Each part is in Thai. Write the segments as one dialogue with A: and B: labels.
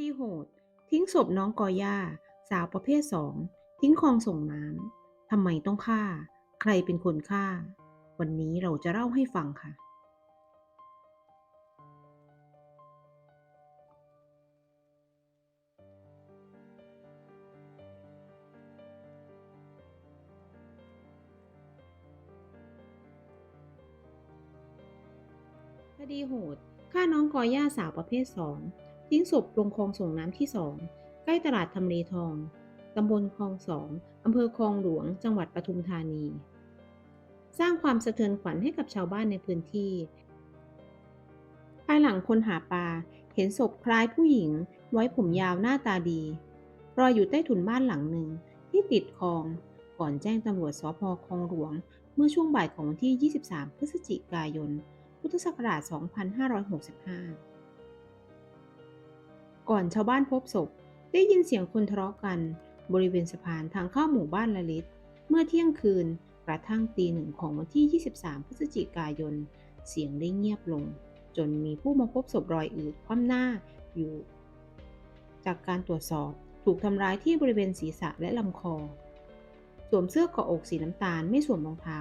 A: ดีโหด ทิ้งศพน้องกอย่า สาวประเภทสอง ทิ้งคลองส่งน้ำทำไมต้องฆ่า ใครเป็นคนฆ่า วันนี้เราจะเล่าให้ฟังค่ะ คดีโหดฆ่าน้องกอย่าสาวประเภทสอง ทิ้งศพลงคลองส่งน้ำที่สองใกล้ตลาดทำเลทอง ตำบลคลองสองอำเภอคลองหลวง จังหวัดปทุมธานี สร้างความสะเทือนขวัญให้กับชาวบ้านในพื้นที่ ภายหลังคนหาปลาเห็นศพคล้ายผู้หญิง ไว้ผมยาวหน้าตาดีรอยอยู่ใต้ถุนบ้านหลังหนึ่งที่ติดคลอง ก่อนแจ้งตำรวจสพคลองหลวง เมื่อช่วงบ่ายของวันที่ 23 พฤศจิกายน พุทธศักราช 2565 ก่อนชาวบ้านพบศพ ได้ยินเสียงคนทะเลาะกัน บริเวณสะพานทางเข้าหมู่บ้านละลิต เมื่อเที่ยงคืนกระทั่งตีหนึ่งของวันที่ 23 พฤศจิกายน เสียงได้เงียบลง จนมีผู้มาพบศพรอยอืดคว่ำหน้าอยู่ จากการตรวจสอบถูกทำร้ายที่บริเวณศีรษะและลำคอ สวมเสื้อเกาะอกสีน้ำตาลไม่สวมรองเท้า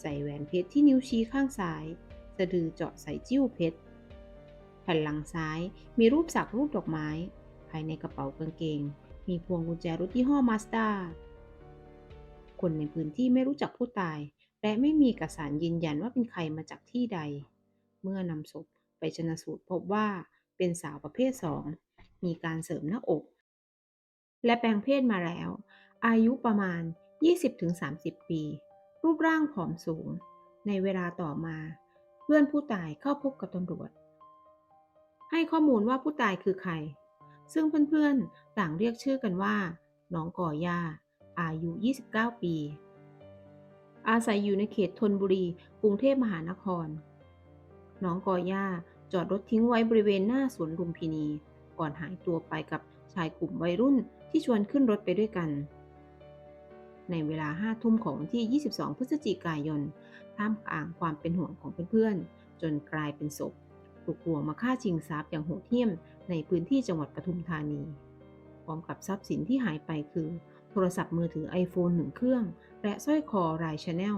A: ใส่แหวนเพชรที่นิ้วชี้ข้างซ้าย สะดือเจาะใส่จิ้วเพชร ผ่นหลังซ้าย มีรูปสักรูปดอกไม้ ภายในกระเป๋ากางเกง มีพวงกุญแจรถยี่ห้อมาสด้าคนในพื้นที่ไม่รู้จักผู้ตาย และไม่มีเอกสารยืนยันว่าเป็นใครมาจากที่ใด เมื่อนำศพไปชนสูตรพบว่าเป็นสาวประเภทสองมีการเสริมหน้าอก และแปลงเพศมาแล้ว อายุประมาณ 20-30 ปี รูปร่างผอมสูง ในเวลาต่อมา เพื่อนผู้ตายเข้าพบกับตำรวจ ให้ข้อมูลว่าผู้ตายคือใคร ซึ่งเพื่อนๆต่างเรียกชื่อกันว่า น้องก่อย่า อายุ 29 ปี อาศัยอยู่ในเขตธนบุรี กรุงเทพมหานคร น้องก่อย่าจอดรถทิ้งไว้บริเวณหน้าสวนลุมพินี ก่อนหายตัวไปกับชายกลุ่มวัยรุ่นที่ชวนขึ้นรถไปด้วยกัน ในเวลาห้าทุ่มของวันที่ 22 พฤศจิกายน ท่ามกลางความเป็นห่วงของเพื่อนๆ จนกลายเป็นศพ ถูกลวงมาฆ่าชิงทรัพย์อย่างโหดเหี้ยมในพื้นที่จังหวัดปทุมธานี พร้อมกับทรัพย์สินที่หายไปคือ โทรศัพท์มือถือ iPhone 1 เครื่อง และสร้อยคอรายชาแนล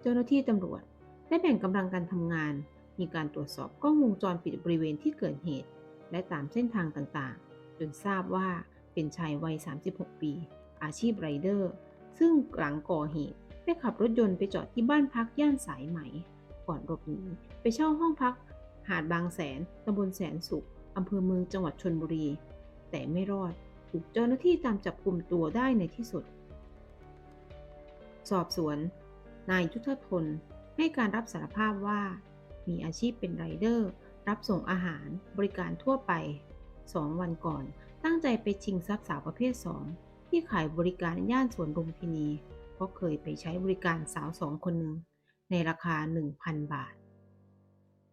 A: เจ้าหน้าที่ตำรวจได้แบ่งกำลังการทำงาน มีการตรวจสอบกล้องวงจรปิดบริเวณที่เกิดเหตุ และตามเส้นทางต่างๆ จนทราบว่าเป็นชายวัย 36 ปี อาชีพไรเดอร์ ซึ่งหลังก่อเหตุได้ขับรถยนต์ไปจอดที่บ้านพักย่านสายไหม ก่อนหลบหนีไปเช่าห้องพัก หาดบางแสนตำบลแสนสุขอำเภอเมืองจังหวัดชนบุรี แต่ไม่รอดถูกเจ้าหน้าที่ตามจับกลุ่มตัวได้ในที่สุด สอบสวน นายยุทธพลให้การรับสารภาพว่า มีอาชีพเป็นไรเดอร์ รับส่งอาหารบริการทั่วไป 2 วันก่อน ตั้งใจไปชิงทรัพย์สาวประเภท 2 ที่ขายบริการย่านสวนลุมพินี เพราะเคยไปใช้บริการสาวสองคนหนึ่ง ในราคา 1,000 บาท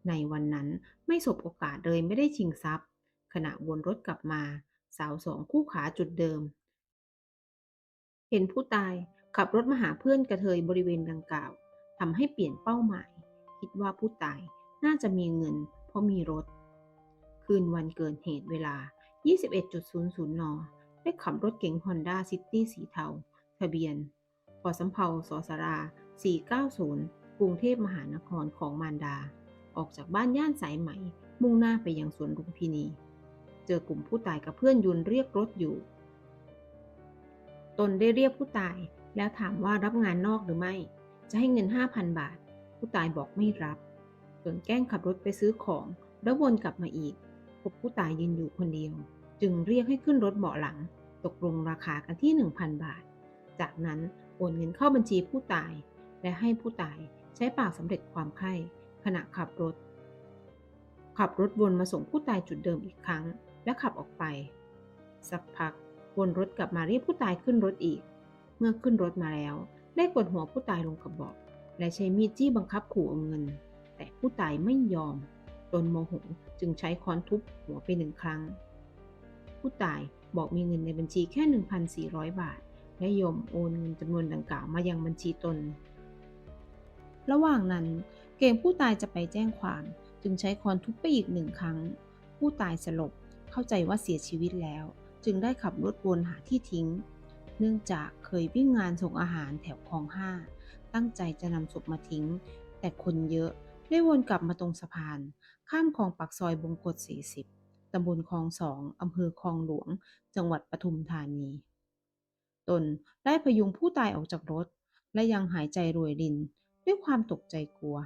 A: ในวันนั้นไม่สบโอกาสเลยไม่ได้ชิงทรัพย์ ขณะวนรถกลับมา สาวสองคู่ขาจุดเดิม เห็นผู้ตายขับรถมาหาเพื่อนกระเทยบริเวณดังกล่าวทำให้เปลี่ยนเป้าหมาย คิดว่าผู้ตายน่าจะมีเงิน เพราะมีรถ คืนวันเกิดเหตุเวลา 21.00 น ได้ขับรถเก๋ง Honda City สีเทา ทะเบียนพอสำเภาสสรา 490 กรุงเทพมหานครของมารดา ออกจากบ้านย่านสายไหม มุ่งหน้าไปยังสวนลุมพินี เจอกลุ่มผู้ตายกับเพื่อนยุนเรียกรถอยู่ ตนได้เรียกผู้ตายแล้วถามว่ารับงานนอกหรือไม่ จะให้เงิน 5,000 บาท ผู้ตายบอกไม่รับ จนแกล้งขับรถไปซื้อของแล้ววนกลับมาอีกพบผู้ตายยืนอยู่คนเดียว จึงเรียกให้ขึ้นรถเบาะหลัง ตกลงราคากันที่ 1,000 บาท จากนั้นโอนเงินเข้าบัญชีผู้ตาย และให้ผู้ตาย ใช้ปากสำเร็จความไข้ขณะขับรถ ขับรถวนมาส่งผู้ตายจุดเดิมอีกครั้ง และขับออกไป สักพักวนรถกลับมาเรียกผู้ตายขึ้นรถอีก เมื่อขึ้นรถมาแล้ว ได้กดหัวผู้ตายลงกับเบาะและใช้มีดจี้บังคับขู่เอาเงิน แต่ผู้ตายไม่ยอมตนโมโหจึงใช้ค้อนทุบหัวไปหนึ่งครั้ง ผู้ตายบอกมีเงินในบัญชีแค่ 1,400 บาท และยอมโอนเงินจำนวนดังกล่าวมายังบัญชีตน ระหว่างนั้นเกรงผู้ตายจะไปแจ้งความ จึงใช้คอนทุบไปอีกหนึ่งครั้ง ผู้ตายสลบเข้าใจว่าเสียชีวิตแล้ว จึงได้ขับรถวนหาที่ทิ้ง เนื่องจากเคยวิ่งงานส่งอาหารแถวคลองห้าตั้งใจจะนำศพมาทิ้ง แต่คนเยอะได้วนกลับมาตรงสะพาน ข้ามคลองปากซอยบงกฎ40ตำบลคลองสองอำเภอคลองหลวง จังหวัดปทุมธานี ตนได้พยุงผู้ตายออกจากรถ และยังหายใจรวยริน ด้วยความตกใจกลัว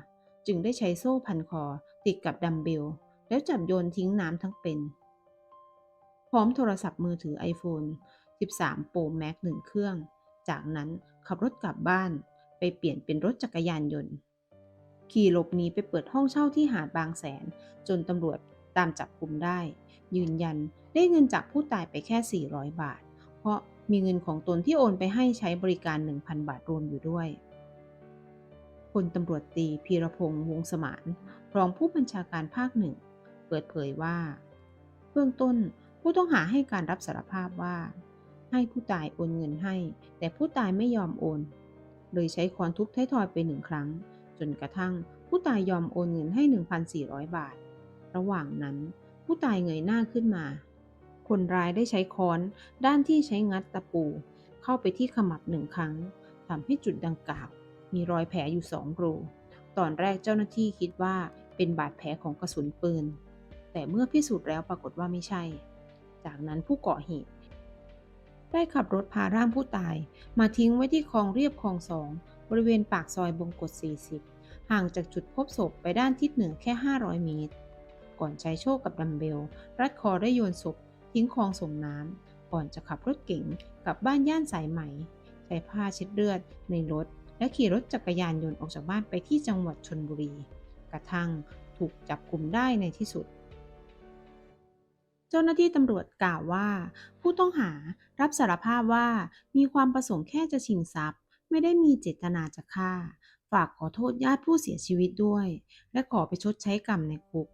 A: จึงได้ใช้โซ่พันคอติดกับดัมเบล แล้วจับโยนทิ้งน้ำทั้งเป็น พร้อมโทรศัพท์มือถือ iPhone 13 Pro Max หนึ่งเครื่อง จากนั้นขับรถกลับบ้านไปเปลี่ยนเป็นรถจักรยานยนต์ ขี่หลบหนีไปเปิดห้องเช่าที่หาดบางแสน จนตำรวจตามจับกลุ่มได้ ยืนยันได้เงินจากผู้ตายไปแค่ 400 บาท เพราะมีเงินของตนที่โอนไปให้ใช้บริการ 1,000 บาทรวมอยู่ด้วย ลตำรวจตรีพีรพงษ์วงสมานรองผู้บัญชาการภาคหนึ่ง เปิดเผยว่า เบื้องต้นผู้ต้องหาให้การรับสารภาพว่า ให้ผู้ตายโอนเงินให้ แต่ผู้ตายไม่ยอมโอน เลยใช้ค้อนทุบท้ายทอยไปหนึ่งครั้ง จนกระทั่งผู้ตายยอมโอนเงินให้ 1,400 บาท ระหว่างนั้น ผู้ตายเงยหน้าขึ้นมา คนร้ายได้ใช้ค้อนด้านที่ใช้งัดตะปู เข้าไปที่ขมับหนึ่งครั้งทำให้จุดดังกล่าว มีรอยแผลอยู่สองรูตอนแรกเจ้าหน้าที่คิดว่าเป็นบาดแผลของกระสุนปืน แต่เมื่อพิสูจน์แล้วปรากฏว่าไม่ใช่ จากนั้นผู้ก่อเหตุ ได้ขับรถพาร่างผู้ตาย มาทิ้งไว้ที่คลองเรียบคลองสอง บริเวณปากซอยบงกฎ 40 ห่างจากจุดพบศพไปด้านทิศเหนือแค่ 500 เมตร ก่อนใช้โชคกับดัมเบล รัดคอได้โยนศพ ทิ้งคลองส่งน้ำก่อนจะขับรถเก๋งกลับบ้านย่านสายไหม ใช้ผ้าเช็ดเลือดในรถ และขี่รถจักรยานยนต์ออกจากบ้านไปที่จังหวัดชนบุรี กระทั่งถูกจับกลุ่มได้ในที่สุด เจ้าหน้าที่ตำรวจกล่าวว่า ผู้ต้องหารับสารภาพว่ามีความประสงค์แค่จะชิงทรัพย์ ไม่ได้มีเจตนาจะฆ่า ฝากขอโทษญาติผู้เสียชีวิตด้วย และขอไปชดใช้กรรมในคุก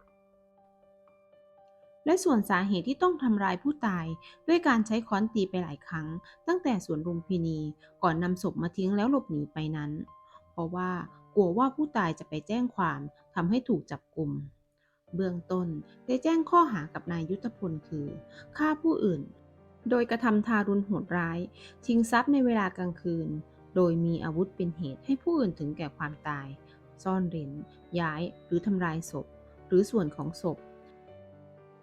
A: และส่วนสาเหตุที่ต้องทำร้ายผู้ตาย ด้วยการใช้ค้อนตีไปหลายครั้ง ตั้งแต่สวนลุมพินีก่อนนำศพมาทิ้งแล้วหลบหนีไปนั้น เพราะว่ากลัวว่าผู้ตายจะไปแจ้งความทำให้ถูกจับกลุ่มเบื้องต้นได้แจ้งข้อหากับนายยุทธพลคือฆ่าผู้อื่น โดยกระทำทารุณโหดร้าย ชิงทรัพย์ในเวลากลางคืน โดยมีอาวุธเป็นเหตุให้ผู้อื่นถึงแก่ความตาย ซ่อนเร้นย้ายหรือทำลายศพ หรือส่วนของศพ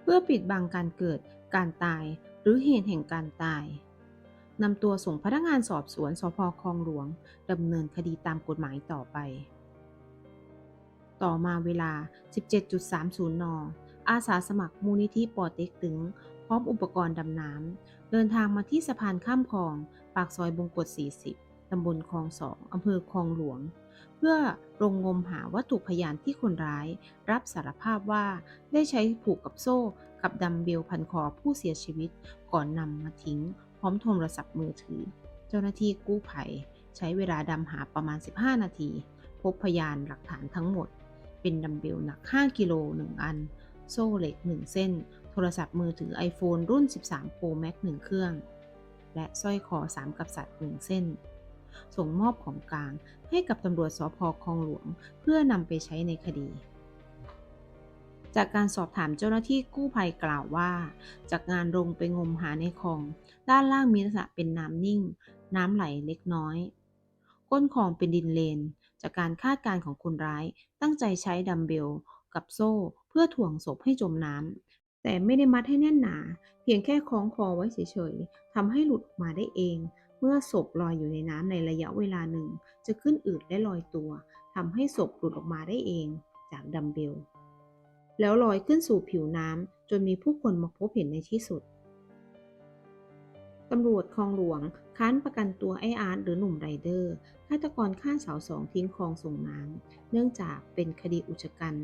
A: เพื่อปิดบังการเกิด การตาย หรือเหตุแห่งการตายนำตัวส่งพนักงานสอบสวนสพคลองหลวงดำเนินคดีตามกฎหมายต่อไป ต่อมาเวลา 17.30 น อาสาสมัครมูลนิธิปอเต็กตึง พร้อมอุปกรณ์ดำน้ำ เดินทางมาที่สะพานข้ามคลอง ปากซอยบงกฎ 40 ตำบลคลองสองอำเภอคลองหลวง เพื่อลงงมหาวัตถุพยานที่คนร้าย รับสารภาพว่าได้ใช้ผูกกับโซ่กับดัมเบลพันคอผู้เสียชีวิต ก่อนนำมาทิ้ง พร้อมโทรศัพท์มือถือ เจ้าหน้าที่กู้ภัย ใช้เวลาดำหาประมาณ 15 นาที พบพยานหลักฐานทั้งหมด เป็นดัมเบลหนัก 5 กิโล 1 อัน โซ่เหล็ก 1 เส้น โทรศัพท์มือถือ iPhone รุ่น 13 Pro Max 1 เครื่อง และสร้อยคอ 3 กับสัตว์1เส้น ส่งมอบของกลาง ให้กับตำรวจสพคลองหลวง เพื่อนำไปใช้ในคดี จากการสอบถามเจ้าหน้าที่กู้ภัยกล่าวว่า จากงานลงไปงมหาในคลอง ด้านล่างมีลักษณะเป็นน้ำนิ่ง น้ำไหลเล็กน้อย ก้นคลองเป็นดินเลน จากการคาดการณ์ของคนร้าย ตั้งใจใช้ดัมเบลกับโซ่เพื่อถ่วงศพให้จมน้ำแต่ไม่ได้มัดให้แน่นหนา เพียงแค่คล้องคอไว้เฉยๆทำให้หลุดออกมาได้เอง เมื่อศพลอยอยู่ในน้ำในระยะเวลาหนึ่ง จะขึ้นอืดและลอยตัวทำให้ศพหลุดออกมาได้เองจากดัมเบล แล้วลอยขึ้นสู่ผิวน้ำจนมีผู้คนมาพบเห็นในที่สุดตำรวจคลองหลวงค้านประกันตัวไออาร์ตหรือหนุ่มไรเดอร์ฆาตกรฆ่าสาวสองทิ้งคลองส่งน้ำเนื่องจากเป็นคดีอุชกัน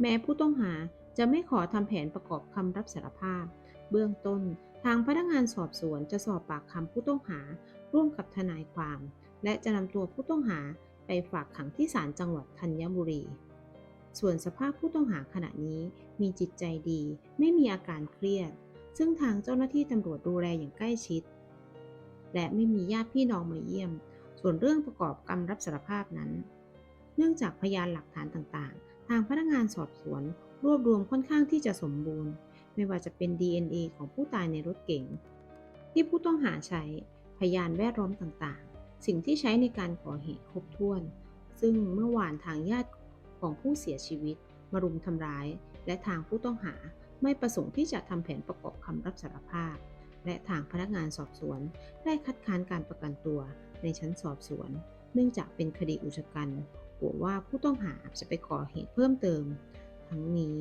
A: แม้ผู้ต้องหาจะไม่ขอทำแผนประกอบคำรับสารภาพ เบื้องต้น ทางพนักงานสอบสวนจะสอบปากคำผู้ต้องหา ร่วมกับทนายความ และจะนำตัวผู้ต้องหาไปฝากขังที่ศาลจังหวัดธัญบุรี ส่วนสภาพผู้ต้องหาขณะนี้มีจิตใจดี ไม่มีอาการเครียด ซึ่งทางเจ้าหน้าที่ตำรวจดูแลอย่างใกล้ชิด และไม่มีญาติพี่น้องมาเยี่ยม ส่วนเรื่องประกอบคำรับสารภาพนั้น เนื่องจากพยานหลักฐานต่างๆ ทางพนักงานสอบสวนรวบรวมค่อนข้างที่จะสมบูรณ์ ไม่ว่าจะเป็น DNA ของผู้ตายในรถเก๋งที่ผู้ต้องหาใช้พยานแวดล้อมต่างๆ สิ่งที่ใช้ในการก่อเหตุครบถ้วน ซึ่งเมื่อวานทางญาติของผู้เสียชีวิตมารุมทำร้าย และทางผู้ต้องหาไม่ประสงค์ที่จะทำแผนประกอบคำรับสารภาพ และทางพนักงานสอบสวน ได้คัดค้านการประกันตัวในชั้นสอบสวน เนื่องจากเป็นคดีอุชกันกลัวว่าผู้ต้องหาจะไปก่อเหตุเพิ่มเติม ทั้งนี้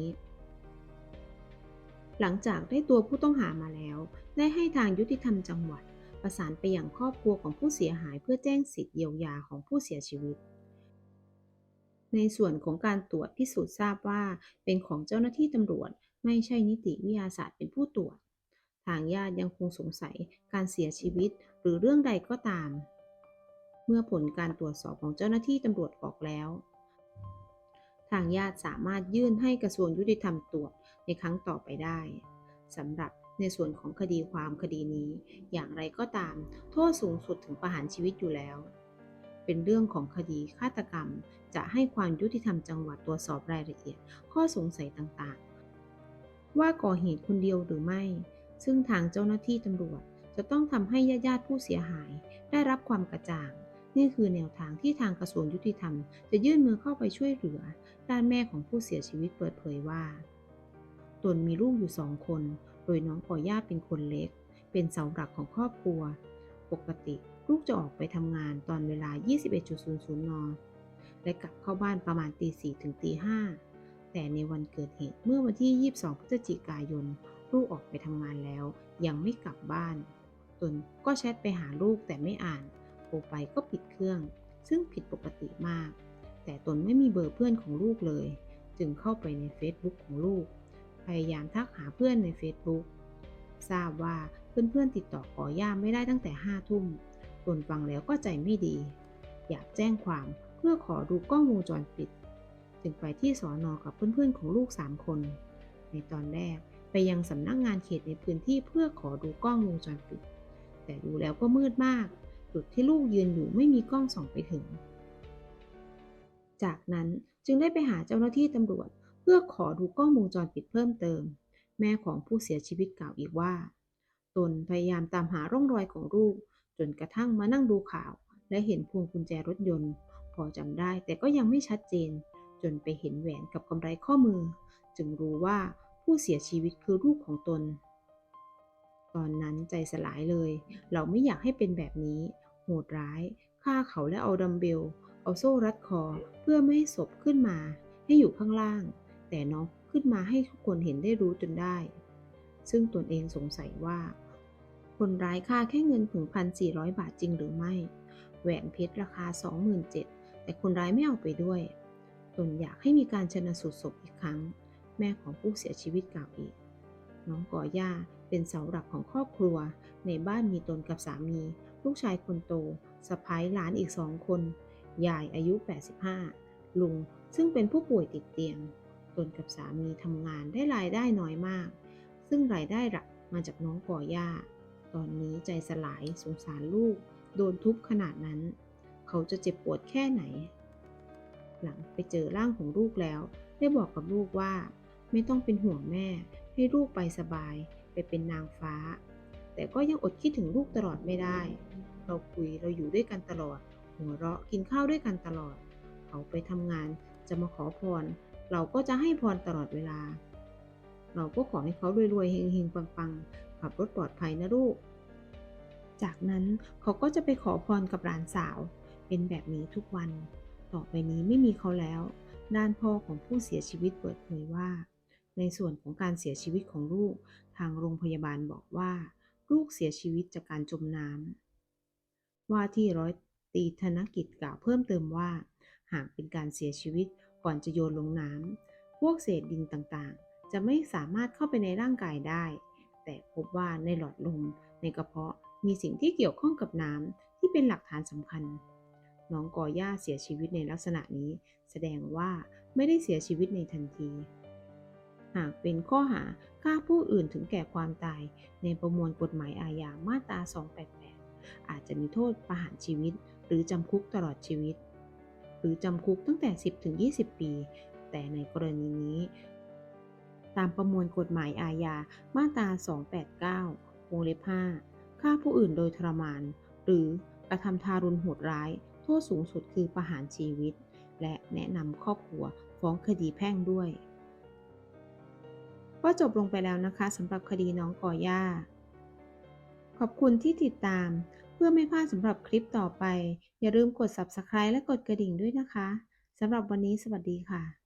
A: หลังจากได้ตัวผู้ต้องหามาแล้ว ได้ให้ทางยุติธรรมจังหวัด ประสานไปยังครอบครัวของผู้เสียหายเพื่อแจ้งสิทธิเยียวยาของผู้เสียชีวิต ในส่วนของการตรวจพิสูจน์ทราบว่า เป็นของเจ้าหน้าที่ตำรวจ ไม่ใช่นิติวิทยาศาสตร์เป็นผู้ตรวจ ทางญาติยังคงสงสัยการเสียชีวิต หรือเรื่องใดก็ตาม เมื่อผลการตรวจสอบของเจ้าหน้าที่ตำรวจออกแล้ว ทางญาติสามารถยื่นให้กระทรวงยุติธรรมตรวจ ครั้งต่อไปได้สำหรับในส่วนของคดีความคดีนี้ อย่างไรก็ตาม โทษสูงสุดถึงประหารชีวิตอยู่แล้ว เป็นเรื่องของคดีฆาตกรรม จะให้ความยุติธรรมจังหวัดตรวจสอบรายละเอียด ข้อสงสัยต่างๆ ว่าก่อเหตุคนเดียวหรือไม่ ซึ่งทางเจ้าหน้าที่ตำรวจจะต้องทำให้ญาติๆผู้เสียหาย ได้รับความกระจ่าง นี่คือแนวทางที่ทางกระทรวงยุติธรรม จะยื่นมือเข้าไปช่วยเหลือ ด้านแม่ของผู้เสียชีวิตเปิดเผยว่า ตนมีลูกอยู่สองคน โดยน้องก่อย่าเป็นคนเล็ก เป็นเสาหลักของครอบครัว ปกติลูกจะออกไปทำงานตอนเวลา 21.00 น และกลับเข้าบ้านประมาณตี4ถึงตี5แต่ในวันเกิดเหตุเมื่อวันที่ 22 พฤศจิกายน ลูกออกไปทำงานแล้ว ยังไม่กลับบ้าน ตนก็แชทไปหาลูกแต่ไม่อ่านโทรไปก็ปิดเครื่อง ซึ่งผิดปกติมาก แต่ตนไม่มีเบอร์เพื่อนของลูกเลย จึงเข้าไปใน Facebook ของลูก ยายามทักหาเพื่อนใน Facebook ทราบว่าเพื่อนๆติดต่อขอย่าไม่ได้ตั้งแต่ห้าทุ่มตนฟังแล้วก็ใจไม่ดี อยากแจ้งความเพื่อขอดูกล้องวงจรปิด จึงไปที่สอนอกับเพื่อนๆของลูกสามคน ในตอนแรกไปยังสำนักงงานเขตในพื้นที่เพื่อขอดูกล้องวงจรปิด แต่ดูแล้วก็มืดมาก จุดที่ลูกยืนอยู่ไม่มีกล้องส่องไปถึง จากนั้นจึงได้ไปหาเจ้าหน้าที่ตำรวจ เพื่อขอดูกล้องวงจรปิดเพิ่มเติม แม่ของผู้เสียชีวิตกล่าวอีกว่า ตนพยายามตามหาร่องรอยของลูก จนกระทั่งมานั่งดูข่าว และเห็นพวงกุญแจรถยนต์ พอจำได้แต่ก็ยังไม่ชัดเจน จนไปเห็นแหวนกับกำไรข้อมือ จึงรู้ว่าผู้เสียชีวิตคือลูกของตน ตอนนั้นใจสลายเลย เราไม่อยากให้เป็นแบบนี้ โหดร้ายฆ่าเขาและเอาดัมเบล เอาโซ่รัดคอ เพื่อไม่ให้ศพขึ้นมา ให้อยู่ข้างล่าง แต่น้องขึ้นมาให้ทุกคนเห็นได้รู้จนได้ ซึ่งตนเองสงสัยว่า คนร้ายฆ่าแค่เงินถึงพันสี่ร้อยบาทจริงหรือไม่ แหวนเพชรราคา 27,000แต่คนร้ายไม่เอาไปด้วย ตนอยากให้มีการชนะสูตรศพอีกครั้ง แม่ของผู้เสียชีวิตกล่าวอีก น้องก่อย่าเป็นเสาหลักของครอบครัว ในบ้านมีตนกับสามี ลูกชายคนโตสะพ้ายหลานอีกสองคน ยายอายุ 85 ลุงซึ่งเป็นผู้ป่วยติดเตียง ตนกับสามีทำงานได้รายได้น้อยมาก ซึ่งรายได้หลักมาจากน้องก่อย่า ตอนนี้ใจสลายสงสารลูก โดนทุบขนาดนั้น เขาจะเจ็บปวดแค่ไหน หลังไปเจอร่างของลูกแล้ว ได้บอกกับลูกว่า ไม่ต้องเป็นห่วงแม่ ให้ลูกไปสบาย ไปเป็นนางฟ้า แต่ก็ยังอดคิดถึงลูกตลอดไม่ได้ เราคุยเราอยู่ด้วยกันตลอด หัวเราะกินข้าวด้วยกันตลอด เขาไปทำงานจะมาขอพร เราก็จะให้พรตลอดเวลา เราก็ขอให้เขารวยๆเฮงๆปังๆขับรถปลอดภัยนะลูก จากนั้นเขาก็จะไปขอพรกับหลานสาว เป็นแบบนี้ทุกวัน ต่อไปนี้ไม่มีเขาแล้ว ด้านพ่อของผู้เสียชีวิตเปิดเผยว่า ในส่วนของการเสียชีวิตของลูก ทางโรงพยาบาลบอกว่า ลูกเสียชีวิตจากการจมน้ำว่าที่ร้อยตีธนกิจกล่าวเพิ่มเติมว่า หากเป็นการเสียชีวิต ก่อนจะโยนลงน้ำพวกเศษดินต่างๆ จะไม่สามารถเข้าไปในร่างกายได้ แต่พบว่าในหลอดลมในกระเพาะมีสิ่งที่เกี่ยวข้องกับน้ำที่เป็นหลักฐานสำคัญ น้องกอย่าเสียชีวิตในลักษณะนี้ แสดงว่าไม่ได้เสียชีวิตในทันที หากเป็นข้อหาฆ่าผู้อื่นถึงแก่ความตาย ในประมวลกฎหมายอาญามาตรา 288 อาจจะมีโทษประหารชีวิต หรือจำคุกตลอดชีวิต หรือจำคุกตั้งแต่ 10ถึง20 ปี แต่ในกรณีนี้ ตามประมวลกฎหมายอาญามาตรา 289 วงเล็บ 5 ฆ่าผู้อื่นโดยทรมาน หรือกระทำทารุณโหดร้าย โทษสูงสุดคือประหารชีวิต และแนะนำครอบครัวฟ้องคดีแพ่งด้วย ก็จบลงไปแล้วนะคะสำหรับคดีน้องก่อย่า ขอบคุณที่ติดตาม เพื่อไม่พลาดสำหรับคลิปต่อไป อย่าลืมกด subscribe และกดกระดิ่งด้วยนะคะ สำหรับวันนี้สวัสดีค่ะ